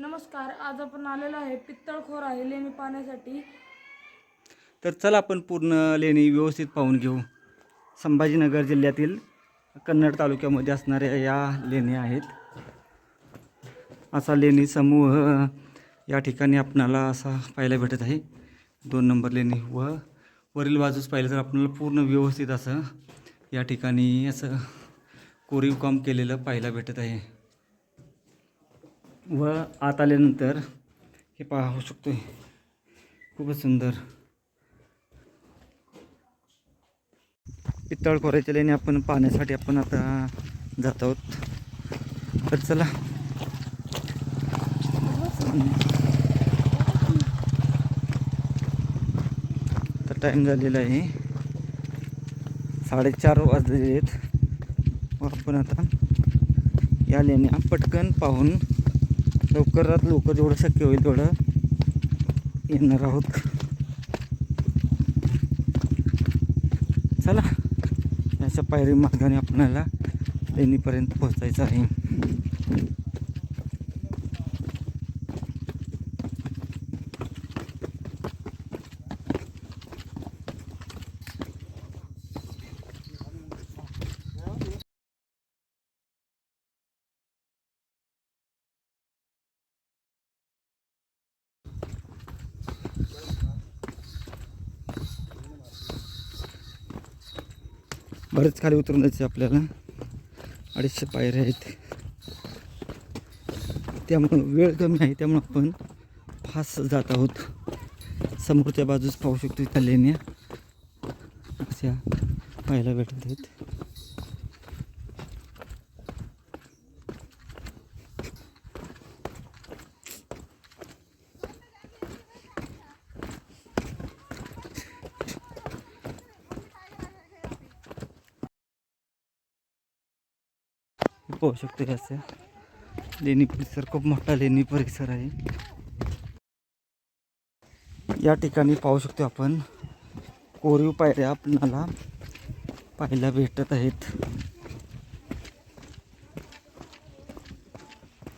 नमस्कार आज आपण आलेलो आहे पित्तळखोर आहे लेणी पाहण्यासाठी. तर चला आपण पूर्ण लेणी व्यवस्थित पाहून घेऊ. संभाजीनगर जिल्ह्यातील कन्नड तालुक्यामध्ये असणाऱ्या या लेणी आहेत. असा लेणी समूह या ठिकाणी आपणाला असा पाहायला भेटत आहे. दोन नंबर लेणी व वरील बाजूस पाहिलं तर आपल्याला पूर्ण व्यवस्थित असं या ठिकाणी असं कोरीव काम केलेलं पाहायला भेटत आहे. व आत आल्यानंतर हे पाहू शकतो खूपच सुंदर. पित्तळ खोऱ्याच्या लेणी आपण पाहण्यासाठी आपण आता जात आहोत. तर चला. तर टाईम झालेला आहे. साडेचार वाजलेले आहेत. व आपण आता या लेण्या पटकन पाहून लवकरात लवकर जेवढं शक्य होईल तेवढं येणार आहोत. चला अशा पायरी मार्गाने आपल्याला लेणीपर्यंत पोहोचायचं आहे. बरेच खाली उतरून जायचं आपल्याला. अडीचशे पायऱ्या आहेत. त्यामुळं वेळ कमी आहे त्यामुळं आपण फास्ट जात आहोत. समोरच्या बाजूस पाहू शकतो इथं लेण्या. अशा पाहायला भेटत आहेत. पाहू शकतो असं. लेणी परिसर खूप मोठा लेणी परिसर आहे. या ठिकाणी पाहू शकतो आपण कोरीव पायऱ्या आपणाला पाहायला भेटत आहेत.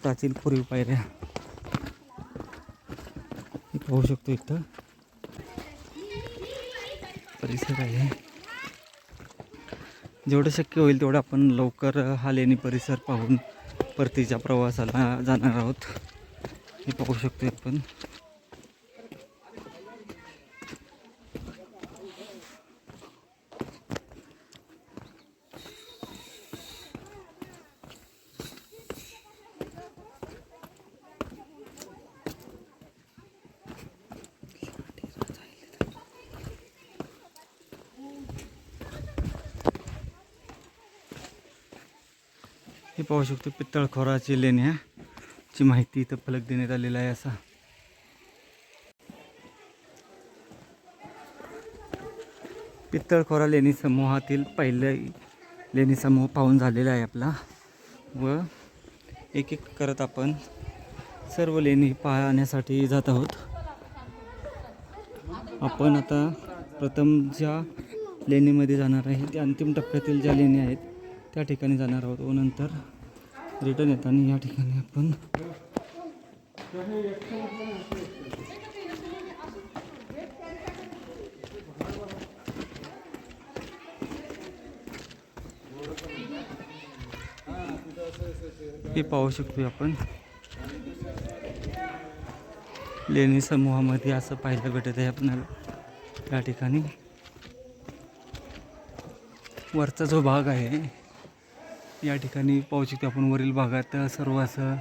प्राचीन कोरीव पायऱ्या. पाहू शकतो इथं. परिसर आहे. जेवढं शक्य होईल तेवढं आपण लवकर हा लेणी परिसर पाहून परतीच्या प्रवासाला जाणार आहोत. हे पाहू शकतो आपण. हे पाहू शकतो पित्तळखोराची लेण्या ची माहिती इथं फलक देण्यात आलेला आहे असा. पित्तळखोरा लेणी समूहातील पहिले लेणी समूह पाहून झालेला आहे आपला. व एक एक करत आपण सर्व लेणी पाहण्यासाठी जात आहोत. आपण आता प्रथम ज्या लेणीमध्ये जाणार आहे त्या अंतिम टप्प्यातील ज्या लेणी आहेत त्या ठिकाणी जाणार आहोत. व नंतर रिटर्न येताना या ठिकाणी आपण हे पाहू शकतो आपण. लेणी समूहामध्ये असं पाहिलं भेटत आहे आपल्याला. या ठिकाणी वरचा जो भाग आहे या ठिकाणी पाहू शकतो आपण वरील भागात सर्व असं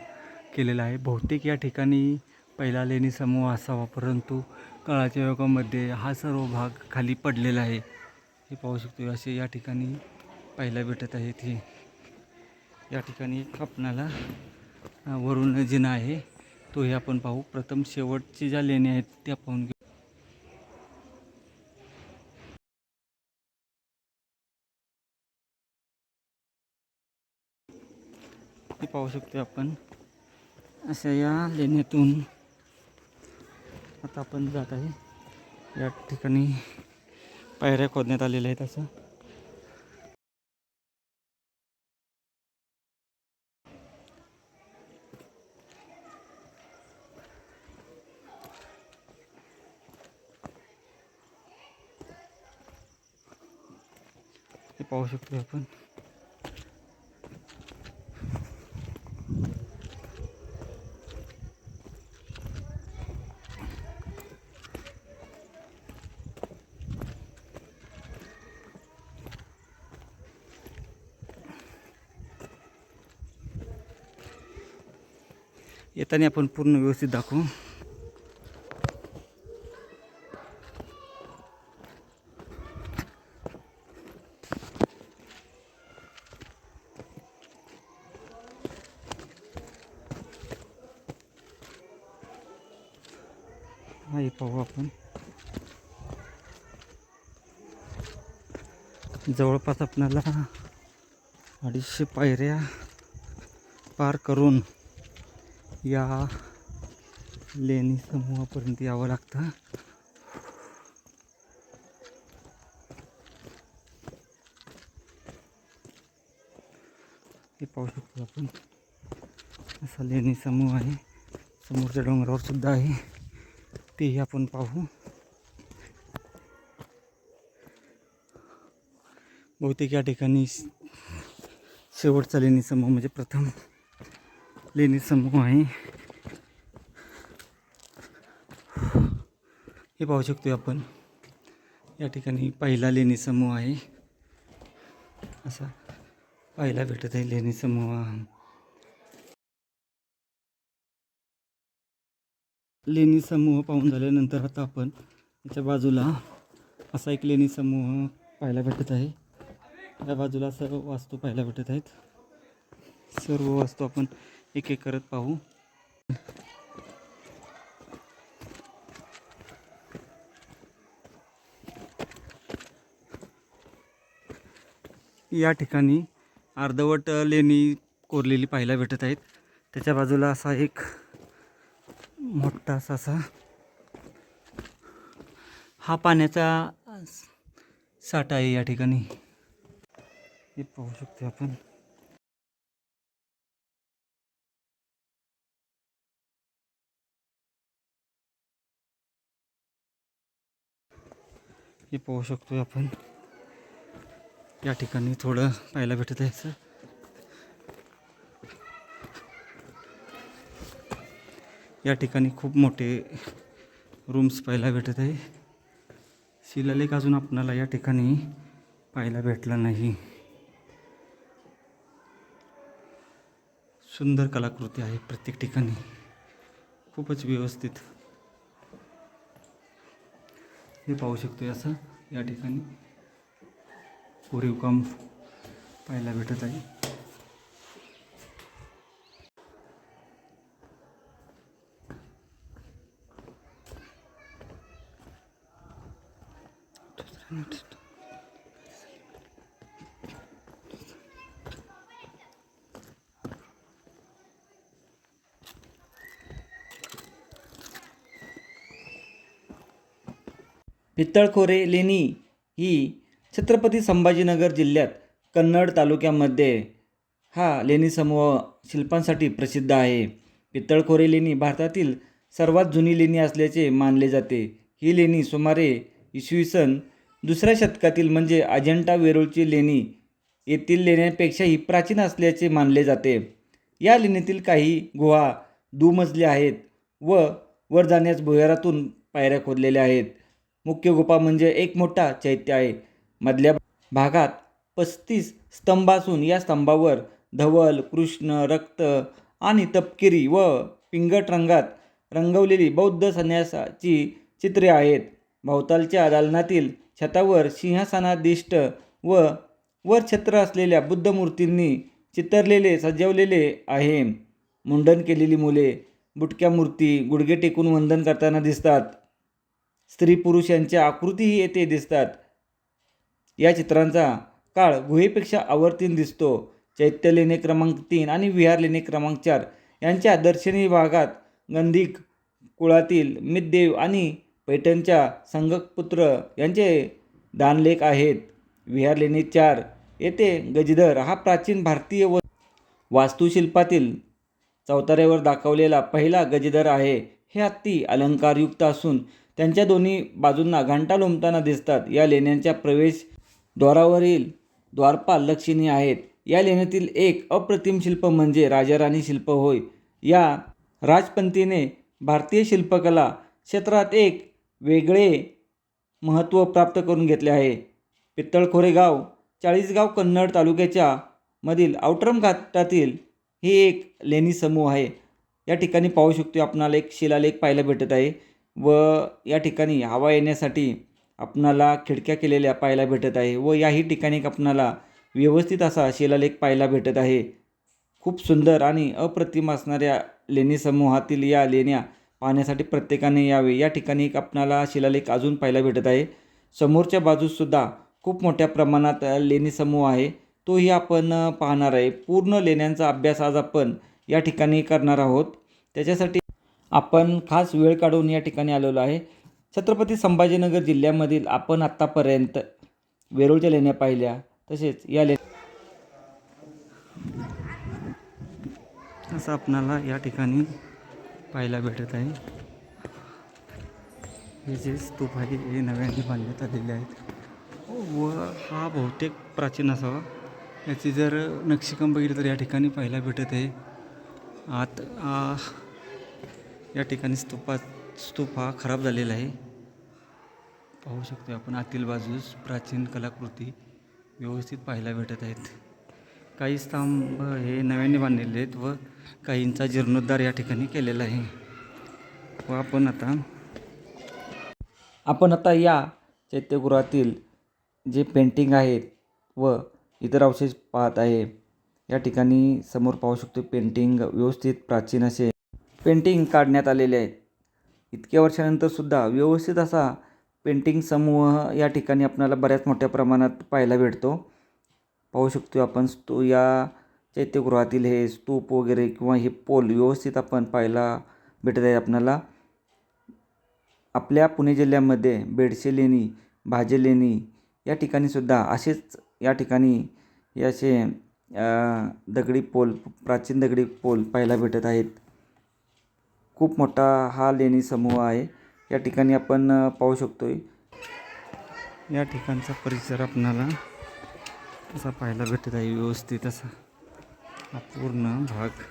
केलेलं आहे. बहुतेक या ठिकाणी पहिला लेणी समूह असावा परंतु काळाच्या योगामध्ये हा सर्व भाग खाली पडलेला आहे. हे पाहू शकतो असे या ठिकाणी पाहायला भेटत आहेत हे. या ठिकाणी एक आपणाला वरून जिना आहे. तोही आपण पाहू. प्रथम शेवटची ज्या लेणी आहेत त्या पाहून घेऊ. हे पाहू शकतो आपण. अशा या लेण्यातून आता आपण जात आहे. या ठिकाणी पायऱ्या खोदण्यात आलेल्या आहेत असं. हे पाहू शकतो आपण. येताना आपण पूर्ण व्यवस्थित दाखवू. हा हे पाहू आपण. जवळपास आपल्याला अडीचशे पायऱ्या पार करून या लेणी समूहापर्यंत यावं लागतं हे। पाहू शकतो आपण असा लेणी समूह आहे समोरच्या डोंगरावर सुद्धा आहे तेही आपण पाहू बहुतेक या ठिकाणी शेवटचा लेणी समूह म्हणजे प्रथम। लेणी समूह आहे. हे पाहू शकतो आपण. या ठिकाणी पहिला लेणी समूह आहे. असा पाहायला भेटत आहे लेणी समूह लेणी समूह पाहून झाल्यानंतर आता आपण याच्या बाजूला असा एक लेणी समूह पाहायला भेटत आहे. या बाजूला सर्व वास्तू पाहायला भेटत आहेत. सर्व वास्तू आपण एक एक करत पाहू. या ठिकाणी अर्धवट लेणी कोरलेली पाहायला भेटत आहेत. त्याच्या बाजूला असा एक मोठासा असा हा पाण्याचा साठा आहे या ठिकाणी. हे पाहू शकतो आपण. हे पाहू शकतो आपण. या ठिकाणी थोडं पाहायला भेटत आहे असं. या ठिकाणी खूप मोठे रूम्स पाहायला भेटत आहे. शिलालेख अजून आपणाला या ठिकाणी पाहायला भेटला नाही. सुंदर कलाकृती आहे प्रत्येक ठिकाणी. खूपच व्यवस्थित. हे पाहू शकतो असं. या ठिकाणी कोरीव काम पाहायला भेटत आहे. पित्तळखोरे लेणी ही छत्रपती संभाजीनगर जिल्ह्यात कन्नड तालुक्यामध्ये हा लेणी समूह शिल्पांसाठी प्रसिद्ध आहे. पित्तळखोरे लेणी भारतातील सर्वात जुनी लेणी असल्याचे मानले जाते. ही लेणी सुमारे इसवी सन दुसऱ्या शतकातील म्हणजे अजंठा वेरूळची लेणी येथील लेण्यांपेक्षाही प्राचीन असल्याचे मानले जाते. या लेणीतील काही गुहा दुमजल्या आहेत व वर जाण्यास भुयारातून पायऱ्या खोदलेल्या आहेत. मुख्य गुफा म्हणजे एक मोठा चैत्य आहे. मधल्या भागात पस्तीस स्तंभ असून या स्तंभावर धवल कृष्ण रक्त आणि तपकिरी व पिंगट रंगात रंगवलेली बौद्ध संन्यासाची चित्रे आहेत. भोवतालच्या दालनातील छतावर सिंहासनादिष्ट व वर छत्र असलेल्या बुद्ध मूर्तींनी चितरलेले सजवलेले आहे. मुंडन केलेली मुले बुटक्या मूर्ती गुडघे टेकून वंदन करताना दिसतात. स्त्री पुरुष यांच्या आकृतीही येथे दिसतात. या चित्रांचा काळ गुहेपेक्षा आवर्तीन दिसतो. चैत्य लेणे क्रमांक तीन आणि विहार लेणे क्रमांक चार यांच्या दर्शनी भागात गंधिक कुळातील मितदेव आणि पैठणच्या संगकपुत्र यांचे दानलेख आहेत. विहार लेणी चार येथे गजधर हा प्राचीन भारतीय व वास्तुशिल्पातील चौताऱ्यावर दाखवलेला पहिला गजधर आहे. हे हत्ती अलंकारयुक्त असून त्यांच्या दोन्ही बाजूंना घंटा लोंबताना दिसतात. या लेण्यांच्या प्रवेशद्वारावरील द्वारपाल लक्षणीय आहेत. या लेण्यातील एक अप्रतिम शिल्प म्हणजे राजाराणी शिल्प होय. या राजपंतीने भारतीय शिल्पकला क्षेत्रात एक वेगळे महत्त्व प्राप्त करून घेतले आहे. पित्तळखोरे गाव चाळीसगाव कन्नड तालुक्याच्या मधील आउटरम घाटातील ही एक लेणी समूह आहे. या ठिकाणी पाहू शकतो आपणाला एक शिलालेख पाहायला भेटत आहे. व या ठिकाणी हवा येण्यासाठी आपणाला खिडक्या केलेल्या पाहायला भेटत आहे व याही ठिकाणी आपणाला व्यवस्थित असा शिलालेख पाहायला भेटत आहे. खूप सुंदर आणि अप्रतिम असणाऱ्या लेणी समूहातील या लेण्या पाहण्यासाठी प्रत्येकाने यावे. या ठिकाणी एक आपणाला शिलालेख अजून पाहायला भेटत आहे. समोरच्या बाजूसुद्धा खूप मोठ्या प्रमाणात लेणी समूह आहे. तोही आपण पाहणार आहे. पूर्ण लेण्यांचा अभ्यास आज आपण या ठिकाणी करणार आहोत. त्याच्यासाठी आपण खास वेळ काढून या ठिकाणी आलेलो आहे. छत्रपती संभाजीनगर जिल्ह्यामधील आपण आत्तापर्यंत वेरूळच्या लेण्या पाहिल्या तसेच या ले असं आपणाला या ठिकाणी पाहायला भेटत आहे. हे जे स्तूप आहे हे नव्याने बांधण्यात आलेले आहेत. व हा बहुतेक प्राचीन असावा. याची जर नक्षीकाम बघितलं तर या ठिकाणी पाहायला भेटत आहे. आत या ठिकाणी स्तूपा स्तूप हा खराब झालेला आहे. पाहू शकतो आपण आतील बाजूस प्राचीन कलाकृती व्यवस्थित पाहायला भेटत आहेत. काही स्तंभ हे नव्याने बांधलेले आहेत व काहींचा जीर्णोद्धार या ठिकाणी केलेला आहे. व आपण आता आपण आता या चैत्यगृहातील जे पेंटिंग आहेत व इतर अवशेष पाहत आहे या ठिकाणी समोर पाहू शकतो पेंटिंग व्यवस्थित प्राचीन असे पेंटिंग काढण्यात आलेले आहेत. इतक्या वर्षानंतरसुद्धा व्यवस्थित असा पेंटिंग समूह या ठिकाणी आपल्याला बऱ्याच मोठ्या प्रमाणात पाहायला भेटतो. पाहू शकतो आपण स्तू या चैत्यगृहातील हे स्तूप वगैरे किंवा हे पोल व्यवस्थित आपण पाहायला भेटत आहे आपल्याला. आपल्या पुणे जिल्ह्यामध्ये बेडशे लेणी भाजे लेणी या ठिकाणीसुद्धा असेच या ठिकाणी असे दगडी पोल प्राचीन दगडी पोल पाहायला भेटत आहेत. खूप मोठा हा लेणी समूह आहे. या ठिकाणी आपण पाहू पाहू आहे या ठिकाणचा परिसर आपणाला असा पाहायला भेटत आहे. व्यवस्थित असा हा पूर्ण भाग.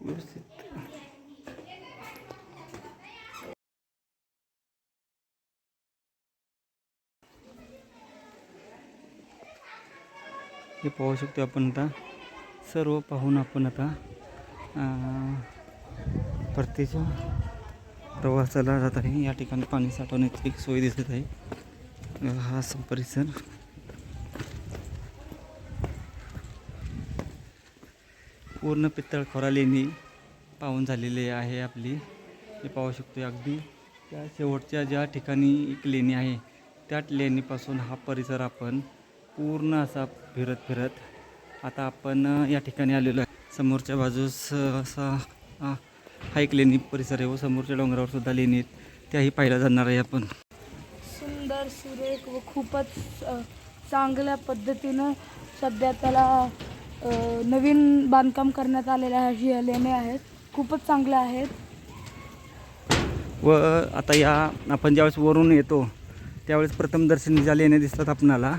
व्यवस्थित. हे पाहू शकतो आपण आता. सर्व पाहून आपण आता परतीच्या प्रवासाला जात आहे. या ठिकाणी पाणी साठवण्याची एक सोय दिसत आहे. हा परिसर पूर्ण पित्तळखोरा लेणी पाहून झालेली आहे आपली. हे पाहू शकतो अगदी. त्या शेवटच्या ज्या ठिकाणी एक लेणी आहे त्या लेणीपासून हा परिसर आपण पूर्ण असा फिरत फिरत आता आपण या ठिकाणी आलेलो आहे. समोरच्या बाजूस असा हा हा एक लेणी परिसर आहे. व समोरच्या डोंगरावर सुद्धा लेणी आहेत. त्याही पाहायला जाणार आहे आपण. सुंदर सुरेख व खूपच चांगल्या पद्धतीनं सध्या त्याला नवीन बांधकाम करण्यात आलेल्या ह्या लेण्या आहेत. खूपच चांगल्या आहेत. व आता या आपण ज्यावेळेस वरून येतो त्यावेळेस प्रथम दर्शनी ज्या लेण्या दिसतात आपणाला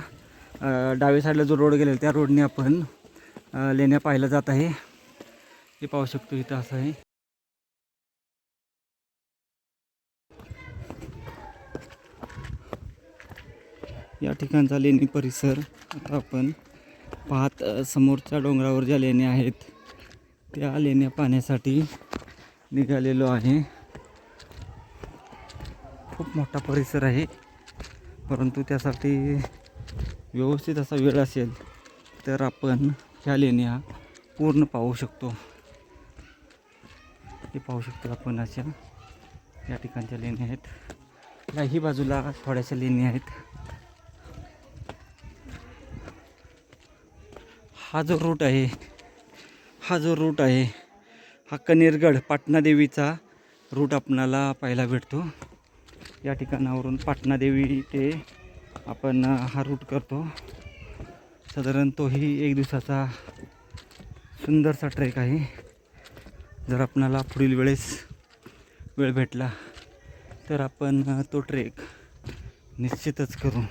डाव्या साईडला जो रोड गेलेला त्या रोडने आपण लेण्या पाहायला जात आहे. हे पाहू शकतो इथं असं आहे. या ठिकाणचा लेणी परिसर आता आपण पाहत समोरच्या डोंगरावर ज्या लेण्या आहेत त्या लेण्या पाहण्यासाठी निघालेलो आहे. खूप मोठा परिसर आहे परंतु त्यासाठी व्यवस्थित असा वेळ असेल तर आपण ह्या लेण्या पूर्ण पाहू शकतो. हे पाहू शकतो आपण अशा या ठिकाणच्या लेण्या आहेत. याही बाजूला थोड्याशा लेण्या आहेत. हा जो रूट आहे हा जो रूट आहे हा कनेरगड पाटणादेवीचा रूट आपणाला पाहायला भेटतो. या ठिकाणावरून पाटणादेवी ते आपण हा रूट करतो. साधारण तोही एक दिवसाचा सुंदरसा ट्रेक आहे. जर आपणाला पुढील वेळेस वेळ भेटला तर आपण तो ट्रेक निश्चितच करू.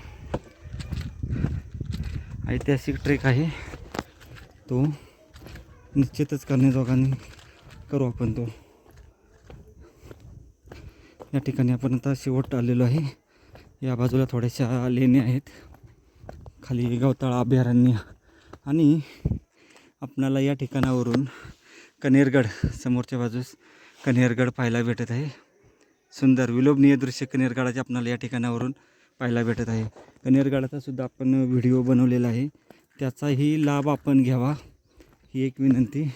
ऐतिहासिक ट्रेक आहे तो. निश्चितच करण्याजोगाने करू आपण तो. या ठिकाणी आपण आता शेवट आलेलो आहे. या बाजूला थोड्याशा लेणी आहेत. खाली गवताळा अभयारण्य आणि आपणाला या ठिकाणावरून कनेरगड समोरच्या बाजूस कनेरगड पाहायला भेटत आहे. सुंदर विलोभनीय दृश्य कनेरगडाचे आपणाला या ठिकाणावरून पाहायला भेटत आहे. कनेरगडाचा सुद्धा आपण व्हिडिओ बनवलेला आहे. त्याचाही लाभ आपण घ्यावा ही एक विनंती.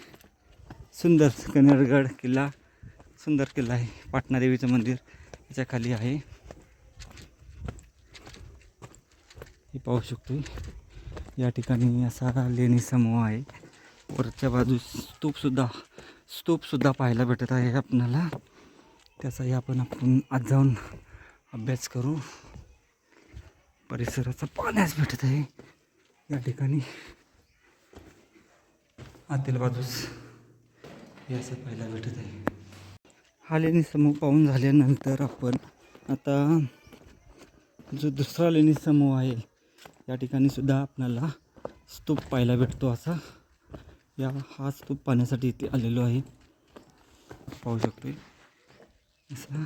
सुंदर कनेरगड किल्ला सुंदर किल्ला आहे. पाटणा देवीचं मंदिर याच्या खाली आहे. हे पाहू शकतो. या ठिकाणी असा लेणी समूह आहे. वरच्या बाजूस स्तूपसुद्धा स्तूपसुद्धा पाहायला भेटत आहे आपणाला. त्याचाही आपण आपण आज जाऊन अभ्यास करू. परिसराचा पाण्यास भेटत आहे. या ठिकाणी आतील बाजूस हे असं पाहायला भेटत आहे. हा लेणी समूह पाहून झाल्यानंतर आपण आता जो दुसरा लेणी समूह आहे या ठिकाणी सुद्धा आपल्याला स्तूप पाहायला भेटतो असा. या हा स्तूप पाहण्यासाठी इथे आलेलो आहे. पाहू शकतो असा.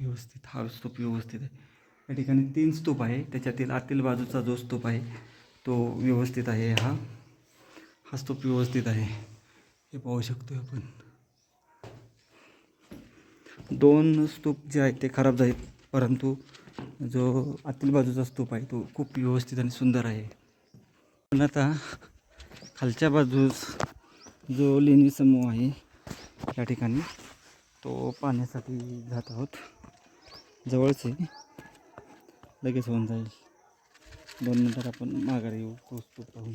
व्यवस्थित हा स्तूप व्यवस्थित आहे. या ठिकाणी तीन स्तूप आहे. त्याच्यातील आतील बाजूचा जो स्तूप आहे तो व्यवस्थित आहे हा. हा स्तूप व्यवस्थित आहे. हे पाहू शकतो आपण. दोन स्तूप जे आहेत ते खराब झाले परंतु जो आतील बाजूचा स्तूप आहे तो खूप व्यवस्थित आणि सुंदर आहे. पण आता खालच्या बाजूस जो लेणी समूह आहे या ठिकाणी तो पाहण्यासाठी जात आहोत. जवळच आहे. लगेच होऊन जाईल. दोन मिनटात आपण माघारी येऊ. तो स्तूप पाहून.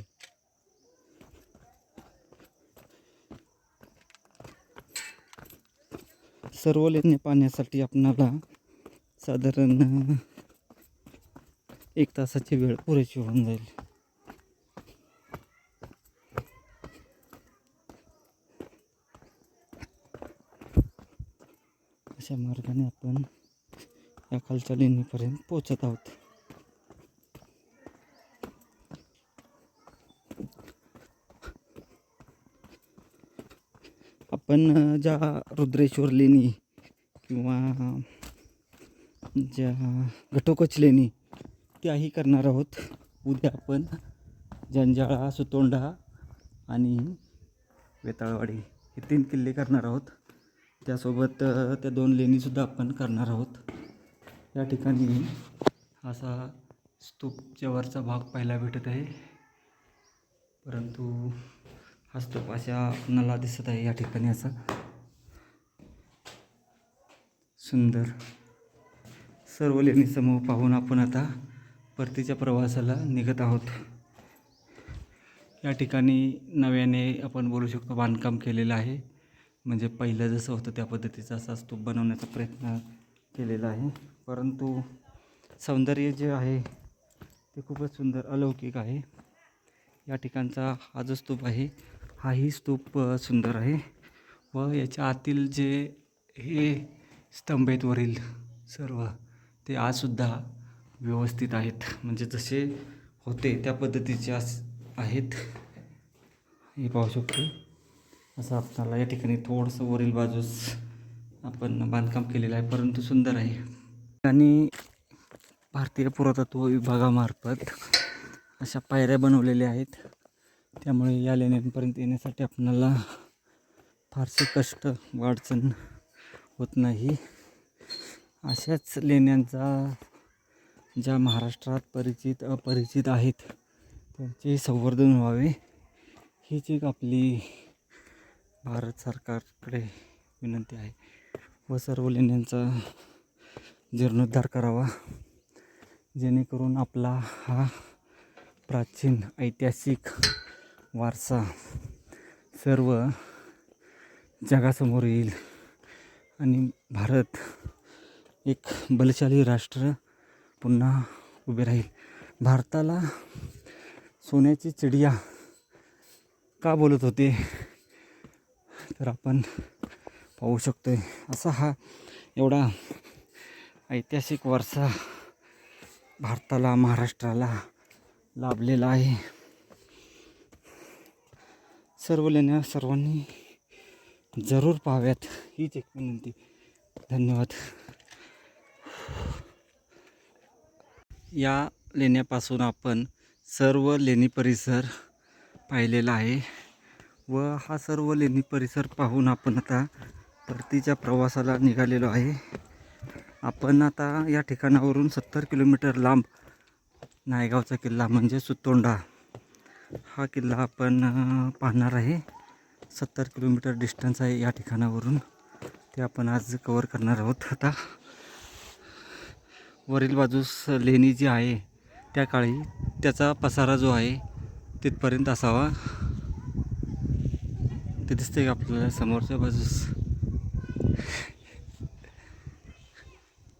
सर्व लेणी पाहण्यासाठी आपणाला साधारण एक तासाची वेळ पुरेशी होऊन जाईल. अशा मार्गाने आपण या खालच्या लेणीपर्यंत पोचत आहोत. आपण ज्या रुद्रेश्वर लेणी किंवा ज्या घटोकच लेणी त्याही करणार आहोत. उद्या आपण जंजाळा सुतोंडा आणि वेताळवाडी हे तीन किल्ले करणार आहोत. त्यासोबत त्या दोन लेणीसुद्धा आपण करणार आहोत. या ठिकाणी असा स्तूपच्या वरचा भाग पाहायला भेटत आहे. परंतु हा स्तूप अशा आपणाला दिसत आहे. या ठिकाणी असा सुंदर सर्व लेणी समूह पाहून आपण आता परतीच्या प्रवासाला निघत आहोत. या ठिकाणी नव्याने आपण बोलू शकतो बांधकाम केलेलं आहे. म्हणजे पहिलं जसं होतं त्या पद्धतीचा असा स्तूप बनवण्याचा प्रयत्न केलेला आहे. परंतु सौंदर्य जे आहे ते खूपच सुंदर अलौकिक आहे. या ठिकाणचा हा जो स्तूप आहे हाही स्तूप सुंदर आहे व याच्या आतील जे हे स्तंभ आहेत वरील सर्व ते आजसुद्धा व्यवस्थित आहेत. म्हणजे जसे होते त्या पद्धतीचे आज आहेत. हे पाहू शकतो. असं आपल्याला या ठिकाणी थोडंसं वरील बाजूस आपण बांधकाम केलेलं आहे. परंतु सुंदर आहे. आणि भारतीय पुरातत्व विभागामार्फत अशा पायऱ्या बनवलेल्या आहेत. त्यामुळे या लेण्यांपर्यंत येण्यासाठी आपणाला फारसे कष्ट व अडचण होत नाही. अशाच लेण्यांचा ज्या महाराष्ट्रात परिचित अपरिचित आहेत त्यांचे संवर्धन व्हावे. हीच एक आपली भारत सरकारकडे विनंती आहे. व सर्व लेण्यांचा जीर्णोद्धार करावा. जेणेकरून आपला हा प्राचीन ऐतिहासिक वारसा सर्व जगासमोर येईल आणि भारत एक बलशाली राष्ट्र पुन्हा उभे राहील. भारताला सोन्याची चिडिया का बोलत होते? तर आपण पाहू शकतोय. असा हा एवढा ऐतिहासिक वारसा भारताला महाराष्ट्राला लाभलेला आहे. सर्व लेण्या सर्वांनी जरूर पाहाव्यात हीच एक विनंती. धन्यवाद. या लेण्यापासून आपण सर्व लेणी परिसर पाहिलेला आहे व हा सर्व लेणी परिसर पाहून आपण आता परतीच्या प्रवासाला निघालेलो आहे. आपण आता या ठिकाणावरून सत्तर किलोमीटर लांब नायगावचा किल्ला म्हणजे सुतोंडा हा किल्ला आपण पाहणार आहे. सत्तर किलोमीटर डिस्टन्स आहे या ठिकाणावरून. ते आपण आज कवर करणार आहोत आता. वरील बाजूस लेणी जी आहे त्या काळी त्याचा पसारा जो आहे तिथपर्यंत असावा. ते दिसते का आपल्याला समोरच्या बाजूस?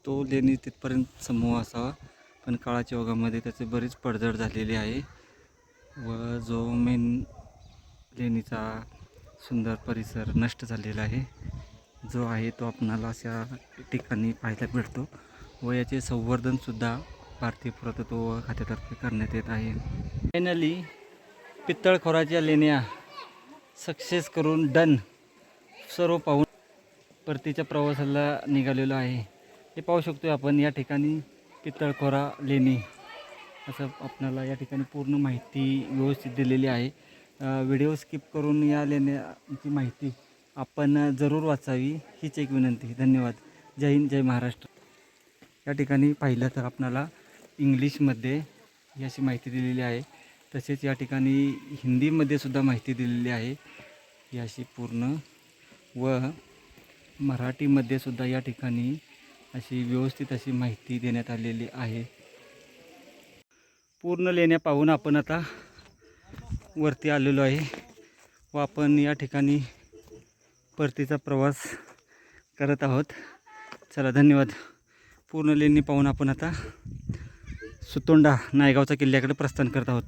तो लेणी तिथपर्यंत समूह असावा पण काळाच्या ओघामध्ये त्याचे बरीच पडझड झालेली आहे व जो मेन लेणीचा सुंदर परिसर नष्ट झालेला आहे जो आहे तो आपणाला अशा ठिकाणी पाहायला भेटतो व याचे संवर्धनसुद्धा भारतीय पुरातत्व खात्यातर्फे करण्यात येत आहे. फायनली पित्तळखोराच्या लेण्या सक्सेस करून डन सर्व पाहून परतीच्या प्रवासाला निघालेलो आहे. हे पाहू शकतो आपण या ठिकाणी पित्तळखोरा लेणी. असं आपणाला या ठिकाणी पूर्ण माहिती व्यवस्थित दिलेली आहे. व्हिडिओ स्किप करून या लेण्याची माहिती आपण जरूर वाचावी हीच एक विनंती. धन्यवाद. जय हिंद जय महाराष्ट्र. या ठिकाणी पाहिलं तर आपणाला इंग्लिशमध्ये ही अशी माहिती दिलेली आहे. तसेच या ठिकाणी हिंदीमध्ये सुद्धा माहिती दिलेली आहे. ही अशी पूर्ण व मराठीमध्ये सुद्धा या ठिकाणी अशी व्यवस्थित अशी माहिती देण्यात आलेली आहे. पूर्ण लेण्या पाहून आपण आता वरती आलेलो आहे व आपण या ठिकाणी परतीचा प्रवास करत आहोत. चला धन्यवाद. पूर्ण लेणी पाहून आपण आता सुतोंडा नायगावच्या किल्ल्याकडे प्रस्थान करत आहोत.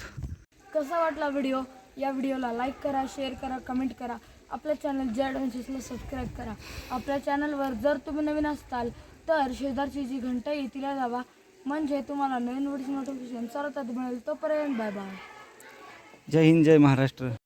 कसा वाटला व्हिडिओ? या व्हिडिओला लाईक करा शेअर करा कमेंट करा. आपल्या चॅनल जे ॲडव्हेंचर्सला सबस्क्राईब करा. आपल्या चॅनलवर जर तुम्ही नवीन असताल तर शेजारची जी घंटा आहे तिला दाबा म्हणजे तुम्हाला नवीन व्हिडिओ नोटिफिकेशन सर्वात मिळेल तोपर्यंत बाय बाय जय हिंद जय महाराष्ट्र.